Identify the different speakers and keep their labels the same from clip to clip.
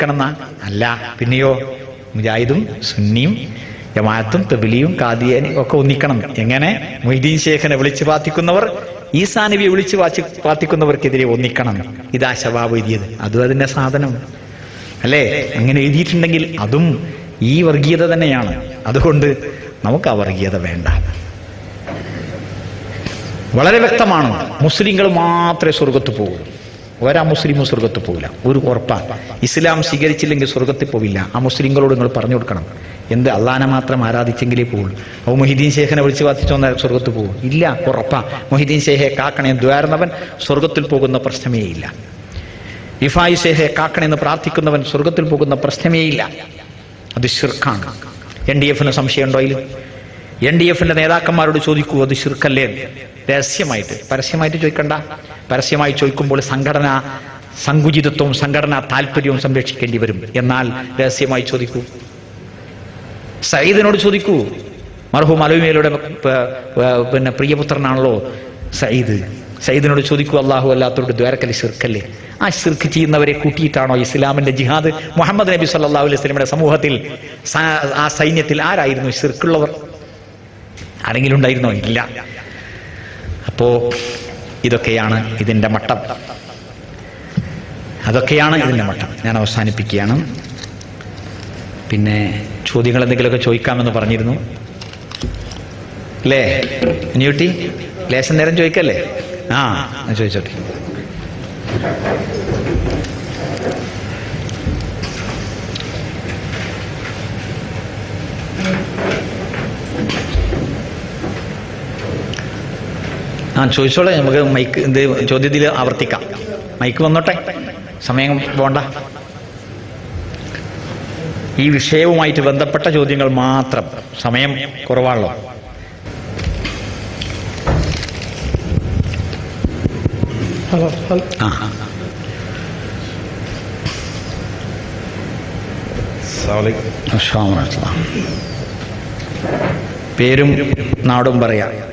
Speaker 1: ഒന്നിക്കണം എന്നാ അല്ല. പിന്നെയോ? മുജാഹിദും സുന്നിയും ജമാഅത്തും തെബിലിയും കാദിയനും ഒക്കെ ഒന്നിക്കണം. എങ്ങനെ? മൊയ്തീൻ ശേഖനെ വിളിച്ചു പ്രാർത്ഥിക്കുന്നവർ ഈസാ നബിയെ വിളിച്ചു വാച്ചി പ്രാർത്ഥിക്കുന്നവർക്കെതിരെ ഒന്നിക്കണം. ഇതാ ശവാബ് എഴുതിയത്. അതും അതിന്റെ സാധനം. അല്ലേ? അങ്ങനെ എഴുതിയിട്ടുണ്ടെങ്കിൽ അതും ഈ വർഗീയത തന്നെയാണ്. അതുകൊണ്ട് നമുക്ക് ആ വർഗീയത വേണ്ട. വളരെ വ്യക്തമാണ്. മുസ്ലിങ്ങൾ മാത്രമേ സ്വർഗത്ത് പോകൂ. ഒരാ മുസ്ലിമും സ്വർഗത്ത് പോവില്ല. ഒരു ഉറപ്പാണ് ഇസ്ലാം സ്വീകരിച്ചില്ലെങ്കിൽ സ്വർഗത്തിൽ പോവില്ല. ആ മുസ്ലിങ്ങളോട് നിങ്ങൾ പറഞ്ഞു കൊടുക്കണം. എന്ത്? അള്ളാനെ മാത്രം ആരാധിച്ചെങ്കിലേ പോവുള്ളൂ. അപ്പോൾ മൊഹിദ്ദീൻ ശേഖനെ വിളിച്ച് വാദിച്ചു വന്നാൽ സ്വർഗത്ത് പോകും ഇല്ല ഉറപ്പാ. മൊഹിദ്ദീൻ ശേഖെ കാക്കണേ ദ്വാരുന്നവൻ സ്വർഗത്തിൽ പോകുന്ന പ്രശ്നമേ ഇല്ല. ഇഫായി ശേഖെ കാക്കണെന്ന് പ്രാർത്ഥിക്കുന്നവൻ സ്വർഗത്തിൽ പോകുന്ന പ്രശ്നമേ ഇല്ല. അത് ഷിർഖാണ് എൻ ഡി എഫിന് സംശയമുണ്ടോ അതിൽ എൻ ഡി എഫിന്റെ നേതാക്കന്മാരോട് ചോദിക്കൂ അത് ശിർക്കല്ലേ. രഹസ്യമായിട്ട് പരസ്യമായിട്ട് ചോദിക്കണ്ട. പരസ്യമായി ചോദിക്കുമ്പോൾ സംഘടന സങ്കുചിതത്വവും സംഘടനാ താല്പര്യവും സംരക്ഷിക്കേണ്ടി വരും. എന്നാൽ രഹസ്യമായി ചോദിക്കൂ. സയ്യിദിനോട് ചോദിക്കൂ മർഹൂം മലവിമേലയുടെ പിന്നെ പ്രിയപുത്രനാണല്ലോ സയ്യിദ്? സയ്യിദിനോട് ചോദിക്കൂ അള്ളാഹു അല്ലാത്തവരുടെ ദ്വാരക്കൽ ശിർക്കല്ലേ? ആ ശിർക്ക് ചെയ്യുന്നവരെ കൂട്ടിയിട്ടാണോ ഇസ്ലാമിന്റെ ജിഹാദ്? മുഹമ്മദ് നബി സല്ലാ അലൈഹി വസല്ലമയുടെ സമൂഹത്തിൽ ആ സൈന്യത്തിൽ ആരായിരുന്നു ശിർക്കുള്ളവർ? ആരെങ്കിലും ഉണ്ടായിരുന്നോ ഇല്ല. അപ്പോ ഇതൊക്കെയാണ് ഇതിന്റെ മട്ടം. അതൊക്കെയാണ് ഇതിന്റെ മട്ടം. ഞാൻ അവസാനിപ്പിക്കുകയാണ്. പിന്നെ ചോദ്യങ്ങൾ എന്തെങ്കിലുമൊക്കെ ചോദിക്കാമെന്ന് പറഞ്ഞിരുന്നു. അല്ലേ? അനിയൂട്ടി ലേശം നേരം ചോദിക്കല്ലേ? ആ ചോദിച്ചോട്ടെ. ആ ചോദിച്ചോളെ നമുക്ക് മൈക്ക് ഇത് ചോദ്യത്തിൽ ആവർത്തിക്കാം. മൈക്ക് വന്നോട്ടെ. സമയം പോണ്ട. ഈ വിഷയവുമായിട്ട് ബന്ധപ്പെട്ട ചോദ്യങ്ങൾ മാത്രം സമയം കുറവാണല്ലോ.
Speaker 2: ഹലോ ഹലോ
Speaker 1: ആ. പേരും നാടും പറയാം.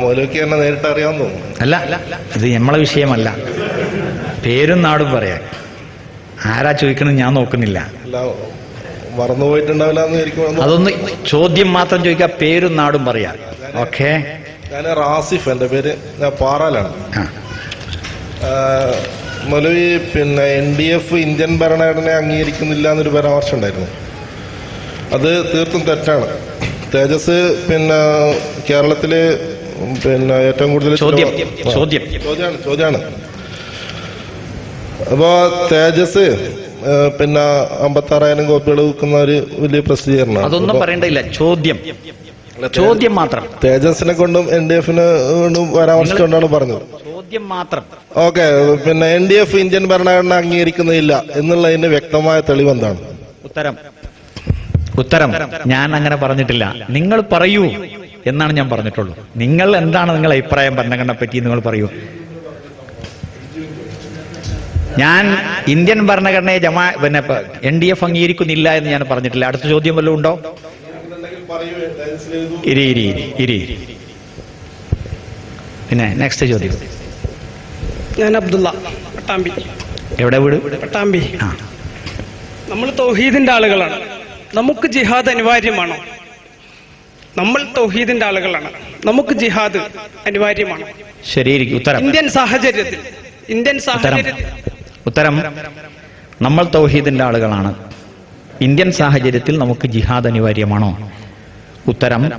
Speaker 3: മൗലവിക്ക് നേരിട്ട് അറിയാൻ തോന്നുന്നു.
Speaker 1: അല്ല ഇത് നമ്മളെ വിഷയമല്ല. പേരും നാടും പറയാം. ആരാ ചോദിക്കണം ഞാൻ നോക്കുന്നില്ല.
Speaker 3: മറന്നുപോയിട്ടുണ്ടാവില്ല
Speaker 1: അതൊന്ന് ചോദ്യം മാത്രം ചോദിക്കാം പേരും നാടും പറയാ. ഓക്കെ.
Speaker 3: ഞാൻ റാസിഫ് എന്റെ പേര് ഞാൻ പാറാലാണ്. മൗലവി പിന്നെ എൻ ഡി എഫ് ഇന്ത്യൻ ഭരണഘടനയെ അംഗീകരിക്കുന്നില്ല എന്നൊരു പരാമർശം ഉണ്ടായിരുന്നു. അത് തീർത്തും തെറ്റാണ്. തേജസ് പിന്നെ കേരളത്തിൽ പിന്നെ ഏറ്റവും കൂടുതൽ
Speaker 1: ചോദ്യം. ചോദ്യം.
Speaker 3: ചോദ്യമാണ് ചോദ്യമാണ്. അപ്പോ തേജസ് പിന്നെ അമ്പത്താറായിരം കോപ്പികൾ വിൽക്കുന്ന ഒരു വലിയ പ്രസിദ്ധീകരണം
Speaker 1: അതൊന്നും പറയണ്ടില്ല ചോദ്യം. ചോദ്യം മാത്രം.
Speaker 3: തേജസിനെ കൊണ്ടും എൻ ഡി എഫിനെ കൊണ്ടും പരാമർശിച്ചുകൊണ്ടാണ് പറഞ്ഞത്.
Speaker 1: ചോദ്യം മാത്രം.
Speaker 3: ഓക്കെ പിന്നെ എൻ ഡി എഫ് ഇന്ത്യൻ ഭരണഘടന അംഗീകരിക്കുന്നില്ല എന്നുള്ളതിന്റെ വ്യക്തമായ തെളിവ് എന്താണ്?
Speaker 1: ഉത്തരം. ഉത്തരം ഞാൻ അങ്ങനെ പറഞ്ഞിട്ടില്ല. നിങ്ങൾ പറയൂ എന്നാണ് ഞാൻ പറഞ്ഞിട്ടുള്ളൂ. നിങ്ങൾ എന്താണ് നിങ്ങളുടെ അഭിപ്രായം ഭരണഘടനയെ പറ്റി നിങ്ങൾ പറയൂ. ഞാൻ ഇന്ത്യൻ ഭരണഘടനയെ ജമാ പിന്നെ എൻ ഡി എഫ് അംഗീകരിക്കുന്നില്ല എന്ന് ഞാൻ പറഞ്ഞിട്ടില്ല. അടുത്ത ചോദ്യം വല്ലതും ഉണ്ടോ? ഇരി ഇരി ഇരി ഇരി. ഇരി. പിന്നെ നെക്സ്റ്റ് ചോദ്യം.
Speaker 2: ഞാൻ അബ്ദുള്ള പട്ടാമ്പി.
Speaker 1: എവിടെ വീട്?
Speaker 2: പട്ടാമ്പി.
Speaker 1: ആ.
Speaker 2: നമ്മൾ തൗഹീദിന്റെ ആളുകളാണ്. നമുക്ക് ജിഹാദ് അനിവാര്യമാണോ. നമ്മൾ തൗഹീദിന്റെ ആളുകളാണ്. നമുക്ക് ജിഹാദ് അനിവാര്യമാണോ.
Speaker 1: ശരിയായിരിക്കും. ഉത്തരം.
Speaker 2: ഇന്ത്യൻ സാഹചര്യത്തിൽ ഇന്ത്യൻ സാഹചര്യത്തിൽ.
Speaker 1: ഉത്തരം. നമ്മൾ തൗഹീദിന്റെ ആളുകളാണ്. ഇന്ത്യൻ സാഹചര്യത്തിൽ നമുക്ക് ജിഹാദ് അനിവാര്യമാണോ? ഉത്തരം.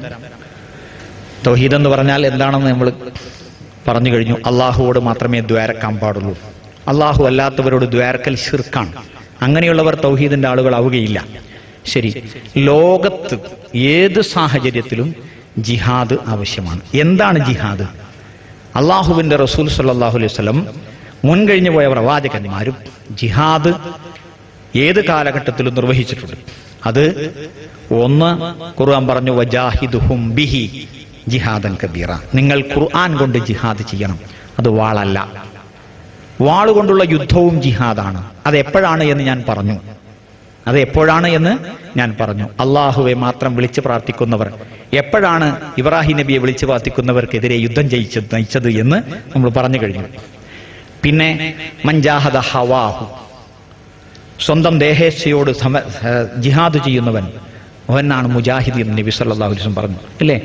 Speaker 1: തൗഹീദ് എന്ന് പറഞ്ഞാൽ എന്താണെന്ന് നമ്മൾ പറഞ്ഞു കഴിഞ്ഞു. അള്ളാഹുവോട് മാത്രമേ ദ്വാരക്കാൻ പാടുള്ളൂ. അള്ളാഹു അല്ലാത്തവരോട് ദ്വാരക്കൽ ഷിർക്കാണ് അങ്ങനെയുള്ളവർ തൗഹീദിന്റെ ആളുകളാവുകയില്ല. ശരി ലോകത്ത് ഏത് സാഹചര്യത്തിലും ജിഹാദ് ആവശ്യമാണ്. എന്താണ് ജിഹാദ്? അള്ളാഹുവിന്റെ റസൂൽ സല്ലാഹു അലൈഹി സ്വലം മുൻകഴിഞ്ഞു പോയ പ്രവാചകന്മാരും ജിഹാദ് ഏത് കാലഘട്ടത്തിലും നിർവഹിച്ചിട്ടുണ്ട്. അത് ഒന്ന് ഖുർആൻ പറഞ്ഞു വജാഹിദുഹും ബിഹി ജിഹാദൻ കബീറ. നിങ്ങൾ ഖുർആൻ കൊണ്ട് ജിഹാദ് ചെയ്യണം. അത് വാളല്ല. വാളുകൊണ്ടുള്ള യുദ്ധവും ജിഹാദാണ്. അത് എപ്പോഴാണ് എന്ന് ഞാൻ പറഞ്ഞു. അത് എപ്പോഴാണ് എന്ന് ഞാൻ പറഞ്ഞു. അള്ളാഹുവെ മാത്രം വിളിച്ച് പ്രാർത്ഥിക്കുന്നവർ എപ്പോഴാണ് ഇബ്രാഹിം നബിയെ വിളിച്ച് പ്രാർത്ഥിക്കുന്നവർക്കെതിരെ യുദ്ധം ജയിച്ചത് നയിച്ചത് എന്ന് നമ്മൾ പറഞ്ഞു കഴിഞ്ഞു. പിന്നെ മഞ്ചാഹദ ഹവാഹു സ്വന്തം ദേഹേച്ഛയോട് സമ ജിഹാദ് ചെയ്യുന്നവൻ അവനാണ് മുജാഹിദ് എന്ന് നബി സല്ലല്ലാഹു അലൈഹി വസല്ലം പറഞ്ഞു. അല്ലേ?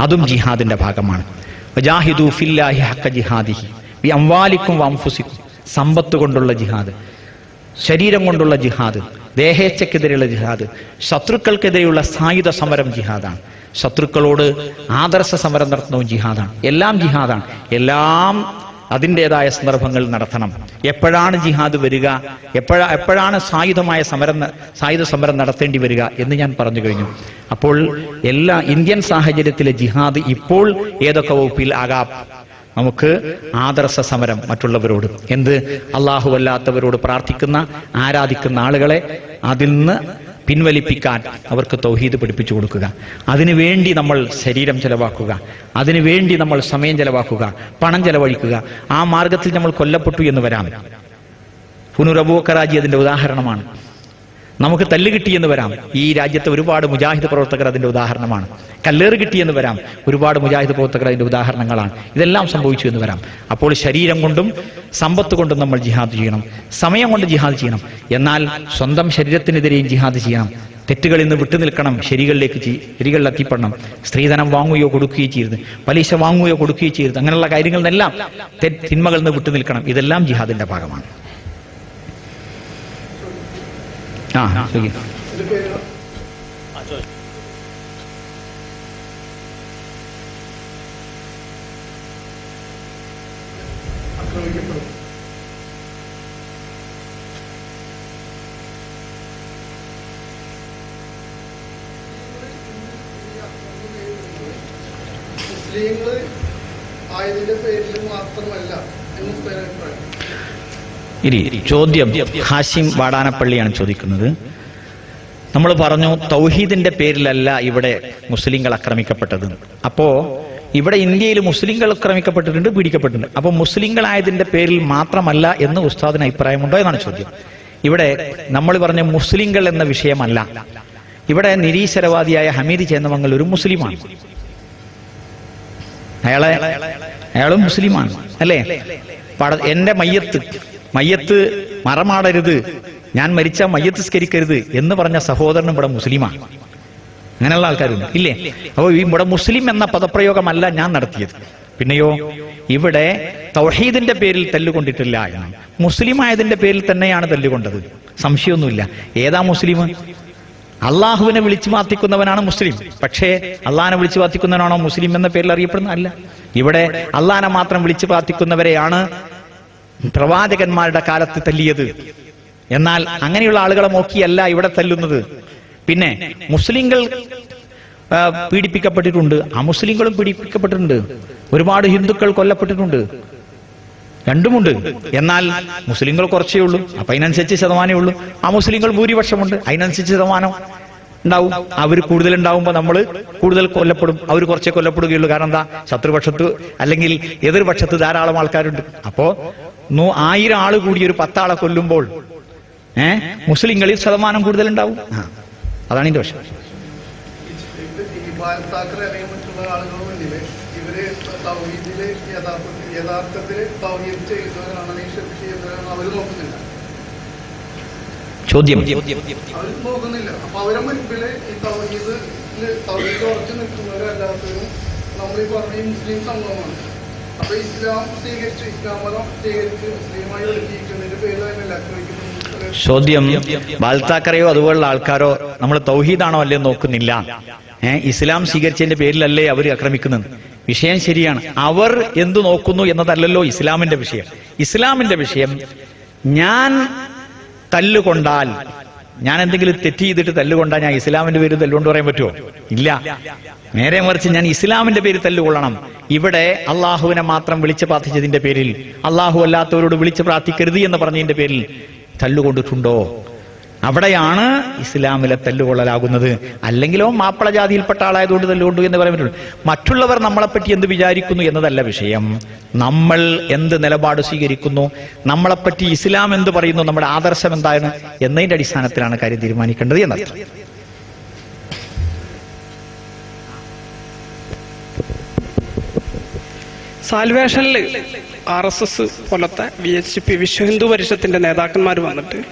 Speaker 1: അതും ജിഹാദിന്റെ ഭാഗമാണ്. വജാഹിദു ഫില്ലാഹി ഹക്ക ജിഹാദിഹി അംവാലിക്കും വംഫുസിക്കും സമ്പത്ത് കൊണ്ടുള്ള ജിഹാദ് ശരീരം കൊണ്ടുള്ള ജിഹാദ് ദേഹേച്ഛക്കെതിരെയുള്ള ജിഹാദ്. ശത്രുക്കൾക്കെതിരെയുള്ള സായുധ സമരം ജിഹാദാണ്. ശത്രുക്കളോട് ആദർശ സമരം നടത്തുന്നതും ജിഹാദാണ്. എല്ലാം ജിഹാദാണ്. എല്ലാം അതിന്റെതായ സന്ദർഭങ്ങൾ നടത്തണം. എപ്പോഴാണ് ജിഹാദ് വരിക? എപ്പോഴാ എപ്പോഴാണ് സായുധമായ സമരം സായുധ സമരം നടത്തേണ്ടി വരിക എന്ന് ഞാൻ പറഞ്ഞു കഴിഞ്ഞു. അപ്പോൾ എല്ലാ ഇന്ത്യൻ സാഹചര്യത്തിലെ ജിഹാദ് ഇപ്പോൾ ഏതൊക്കെ വകുപ്പിൽ ആകാം? നമുക്ക് ആദർശ സമരം മറ്റുള്ളവരോട്. എന്ത്? അള്ളാഹു അല്ലാത്തവരോട് പ്രാർത്ഥിക്കുന്ന ആരാധിക്കുന്ന ആളുകളെ അതിൽ നിന്ന് പിൻവലിപ്പിക്കാൻ അവർക്ക് തൗഹീദ് പഠിപ്പിച്ചു കൊടുക്കുക. അതിനുവേണ്ടി നമ്മൾ ശരീരം ചെലവാക്കുക. അതിനുവേണ്ടി നമ്മൾ സമയം ചെലവാക്കുക. പണം ചെലവഴിക്കുക. ആ മാർഗത്തിൽ നമ്മൾ കൊല്ലപ്പെട്ടു എന്ന് വരാം. പുനുറബൂക്കറാജി അതിന്റെ ഉദാഹരണമാണ്. നമുക്ക് തല്ല് കിട്ടിയെന്ന് വരാം. ഈ രാജ്യത്തെ ഒരുപാട് മുജാഹിദ് പ്രവർത്തകർ അതിന്റെ ഉദാഹരണമാണ്. കല്ലേറ് കിട്ടിയെന്ന് വരാം. ഒരുപാട് മുജാഹിദ് പ്രവർത്തകർ അതിന്റെ ഉദാഹരണങ്ങളാണ്. ഇതെല്ലാം സംഭവിച്ചു എന്ന് വരാം. അപ്പോൾ ശരീരം കൊണ്ടും സമ്പത്ത് കൊണ്ടും നമ്മൾ ജിഹാദ് ചെയ്യണം. സമയം കൊണ്ട് ജിഹാദ് ചെയ്യണം. എന്നാൽ സ്വന്തം ശരീരത്തിനെതിരെയും ജിഹാദ് ചെയ്യണം. തെറ്റുകളിൽ നിന്ന് വിട്ടുനിൽക്കണം ശരികളിലേക്ക് ശരികളിൽ എത്തിപ്പെടണം. സ്ത്രീധനം വാങ്ങുകയോ കൊടുക്കുകയോ ചെയ്യരുത്. പലിശ വാങ്ങുകയോ കൊടുക്കുകയോ ചെയ്യരുത്. അങ്ങനെയുള്ള തെ- തിന്മകളിൽ നിന്ന് വിട്ടുനിൽക്കണം ഇതെല്ലാം ജിഹാദിന്റെ ഭാഗമാണ്. ആ ശരി.
Speaker 4: ആക്രമിക്കപ്പെടും. മുസ്ലിങ്ങൾ ആയതിന്റെ പേരിൽ മാത്രമല്ല എന്ന് അഭിപ്രായം
Speaker 1: ഇനി ചോദ്യം ഹാഷിം വാടാനപ്പള്ളിയാണ് ചോദിക്കുന്നത്. നമ്മൾ പറഞ്ഞു തൗഹീദിന്റെ പേരിലല്ല ഇവിടെ മുസ്ലിങ്ങൾ ആക്രമിക്കപ്പെട്ടത്. അപ്പോ ഇവിടെ ഇന്ത്യയിൽ മുസ്ലിങ്ങൾ ആക്രമിക്കപ്പെട്ടിട്ടുണ്ട് പീഡിക്കപ്പെട്ടിട്ടുണ്ട്. അപ്പൊ മുസ്ലിങ്ങളായതിന്റെ പേരിൽ മാത്രമല്ല എന്ന് ഉസ്താദിന് അഭിപ്രായമുണ്ടോ എന്നാണ് ചോദ്യം. ഇവിടെ നമ്മൾ പറഞ്ഞ മുസ്ലിങ്ങൾ എന്ന വിഷയമല്ല. ഇവിടെ നിരീശ്വരവാദിയായ ഹമീദ് ചേന്നമംഗൽ ഒരു മുസ്ലിമാണ്. അയാളെ അയാളും മുസ്ലിമാണ് അല്ലേ? എന്റെ മയ്യത്ത് മയ്യത്ത് മറമാടരുത്. ഞാൻ മരിച്ച മയ്യത്ത് സ്കരിക്കരുത് എന്ന് പറഞ്ഞ സഹോദരനും ഇവിടെ മുസ്ലിമാണ് അങ്ങനെയുള്ള ആൾക്കാരുണ്ട്. ഇല്ലേ? അപ്പോൾ ഇവിടെ മുസ്ലിം എന്ന പദപ്രയോഗമല്ല ഞാൻ നടത്തിയത്. പിന്നെയോ ഇവിടെ തൗഹീദിന്റെ പേരിൽ തല്ലുകൊണ്ടിട്ടില്ല എന്ന്. മുസ്ലിം ആയതിന്റെ പേരിൽ തന്നെയാണ് തല്ലുകൊണ്ടത്. സംശയമൊന്നുമില്ല. ഏതാ മുസ്ലിം? അള്ളാഹുവിനെ വിളിച്ചു മാത്തിക്കുന്നവനാണ് മുസ്ലിം. പക്ഷേ അള്ളാഹിനെ വിളിച്ചു പ്രാർത്ഥിക്കുന്നവനാണോ മുസ്ലിം എന്ന പേരിൽ അറിയപ്പെടുന്ന അല്ല ഇവിടെ അള്ളഹാനെ മാത്രം വിളിച്ചു പ്രാർത്ഥിക്കുന്നവരെയാണ് പ്രവാചകന്മാരുടെ കാലത്ത് തല്ലിയത്. എന്നാൽ അങ്ങനെയുള്ള ആളുകളെ നോക്കിയല്ല ഇവിടെ തല്ലുന്നത്. പിന്നെ മുസ്ലിങ്ങൾ ആ, പീഡിപ്പിക്കപ്പെട്ടിട്ടുണ്ട്. അമുസ്ലിങ്ങളും പീഡിപ്പിക്കപ്പെട്ടിട്ടുണ്ട്. ഒരുപാട് ഹിന്ദുക്കൾ കൊല്ലപ്പെട്ടിട്ടുണ്ട്. രണ്ടുമുണ്ട്. എന്നാൽ മുസ്ലിങ്ങൾ കുറച്ചേ ഉള്ളൂ. അപ്പൊ അതിനനുസരിച്ച് ശതമാനമേ ഉള്ളൂ. ആ മുസ്ലിങ്ങൾ ഭൂരിപക്ഷമുണ്ട്. അതിനനുസരിച്ച് ശതമാനം ഉണ്ടാവും. അവർ കൂടുതൽ ഉണ്ടാവുമ്പോൾ നമ്മൾ കൂടുതൽ കൊല്ലപ്പെടും. അവർ കുറച്ചേ കൊല്ലപ്പെടുകയുള്ളൂ. കാരണം എന്താ? ശത്രുപക്ഷത്ത് അല്ലെങ്കിൽ എതിർപക്ഷത്ത് ധാരാളം ആൾക്കാരുണ്ട്. അപ്പോ നൂ ആയിരം ആൾ കൂടി ഒരു പത്താളെ കൊല്ലുമ്പോൾ ഏ? മുസ്ലിങ്ങളിൽ ശതമാനം കൂടുതൽ ഉണ്ടാവും. അതാണ് ഇതിന്റെ വശം
Speaker 4: യഥാർത്ഥത്തിൽ
Speaker 1: ചോദ്യം. ചോദ്യം. ബാൽത്താക്കറയോ അതുപോലുള്ള ആൾക്കാരോ നമ്മൾ തൗഹീദാണോ അല്ലേ നോക്കുന്നില്ല. ഏഹ് ഇസ്ലാം സ്വീകരിച്ചതിന്റെ പേരിലല്ലേ അവർ ആക്രമിക്കുന്നത്. വിഷയം ശരിയാണ്. അവർ എന്തു നോക്കുന്നു എന്നതല്ലല്ലോ ഇസ്ലാമിന്റെ വിഷയം. ഇസ്ലാമിന്റെ വിഷയം ഞാൻ തല്ലുകൊണ്ടാൽ ഞാൻ എന്തെങ്കിലും തെറ്റ് ചെയ്തിട്ട് തല്ലുകൊണ്ടാ ഞാൻ ഇസ്ലാമിന്റെ പേര് തല്ലുകൊണ്ട് പറയാൻ പറ്റുമോ? ഇല്ല. നേരെ മറിച്ച് ഞാൻ ഇസ്ലാമിന്റെ പേര് തല്ലുകൊള്ളണം. ഇവിടെ അള്ളാഹുവിനെ മാത്രം വിളിച്ച് പ്രാർത്ഥിച്ചതിന്റെ പേരിൽ അള്ളാഹു അല്ലാത്തവരോട് വിളിച്ച് പ്രാർത്ഥിക്കരുത് എന്ന് പറഞ്ഞതിന്റെ പേരിൽ തല്ലുകൊണ്ടിട്ടുണ്ടോ? അവിടെയാണ് ഇസ്ലാമിലെ തല്ലുകൊള്ളലാകുന്നത്. അല്ലെങ്കിലോ മാപ്പിള ജാതിയിൽപ്പെട്ട ആളായതുകൊണ്ട് തല്ലുകൊണ്ടു എന്ന് പറയാൻ പറ്റുള്ളൂ മറ്റുള്ളവർ നമ്മളെപ്പറ്റി എന്ത് വിചാരിക്കുന്നു എന്നതല്ല വിഷയം. നമ്മൾ എന്ത് നിലപാട് സ്വീകരിക്കുന്നു നമ്മളെപ്പറ്റി ഇസ്ലാം എന്ത് പറയുന്നു നമ്മുടെ ആദർശം എന്താണ് എന്നതിന്റെ അടിസ്ഥാനത്തിലാണ് കാര്യം തീരുമാനിക്കേണ്ടത് എന്നർത്ഥം.
Speaker 2: സാൽവേഷനിൽ ആർ എസ് എസ് പോലത്തെ V H P Vishwa Hindu പരിഷത്തിന്റെ നേതാക്കന്മാർ വന്നിട്ട്